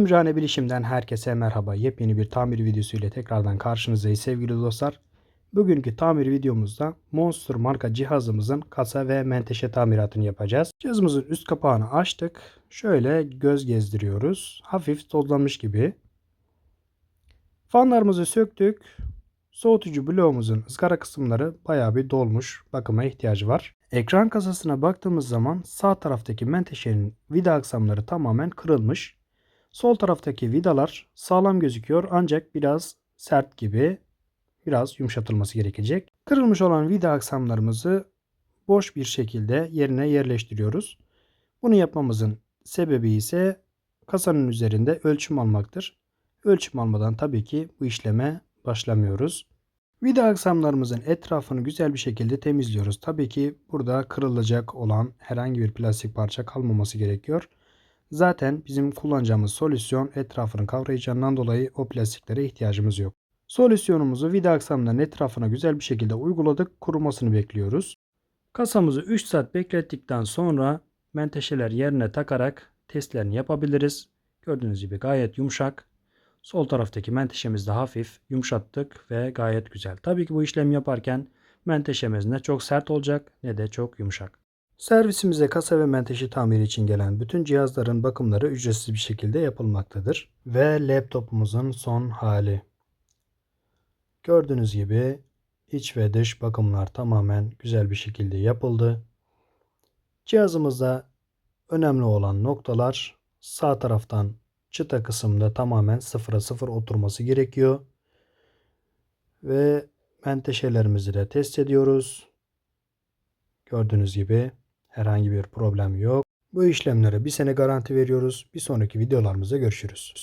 Ümrane Bilişim'den herkese merhaba. Yepyeni bir tamir videosu ile tekrardan karşınızdayız sevgili dostlar. Bugünkü tamir videomuzda Monster marka cihazımızın kasa ve menteşe tamiratını yapacağız. Cihazımızın üst kapağını açtık. Şöyle göz gezdiriyoruz. Hafif tozlanmış gibi. Fanlarımızı söktük. Soğutucu bloğumuzun ızgara kısımları bayağı bir dolmuş. Bakıma ihtiyacı var. Ekran kasasına baktığımız zaman sağ taraftaki menteşenin vida aksamları tamamen kırılmış. Sol taraftaki vidalar sağlam gözüküyor ancak biraz sert gibi biraz yumuşatılması gerekecek. Kırılmış olan vida aksamlarımızı boş bir şekilde yerine yerleştiriyoruz. Bunu yapmamızın sebebi ise kasanın üzerinde ölçüm almaktır. Ölçüm almadan tabii ki bu işleme başlamıyoruz. Vida aksamlarımızın etrafını güzel bir şekilde temizliyoruz. Tabii ki burada kırılacak olan herhangi bir plastik parça kalmaması gerekiyor. Zaten bizim kullanacağımız solüsyon etrafını kavrayacağından dolayı o plastiklere ihtiyacımız yok. Solüsyonumuzu vida aksamlarının etrafına güzel bir şekilde uyguladık. Kurumasını bekliyoruz. Kasamızı 3 saat beklettikten sonra menteşeler yerine takarak testlerini yapabiliriz. Gördüğünüz gibi gayet yumuşak. Sol taraftaki menteşemizi de hafif yumuşattık ve gayet güzel. Tabii ki bu işlemi yaparken menteşemiz ne çok sert olacak ne de çok yumuşak. Servisimize kasa ve menteşe tamiri için gelen bütün cihazların bakımları ücretsiz bir şekilde yapılmaktadır. Ve laptopumuzun son hali. Gördüğünüz gibi iç ve dış bakımlar tamamen güzel bir şekilde yapıldı. Cihazımızda önemli olan noktalar sağ taraftan çıta kısımda tamamen sıfıra sıfır oturması gerekiyor. Ve menteşelerimizi de test ediyoruz. Gördüğünüz gibi herhangi bir problem yok. Bu işlemlere bir sene garanti veriyoruz. Bir sonraki videolarımızda görüşürüz.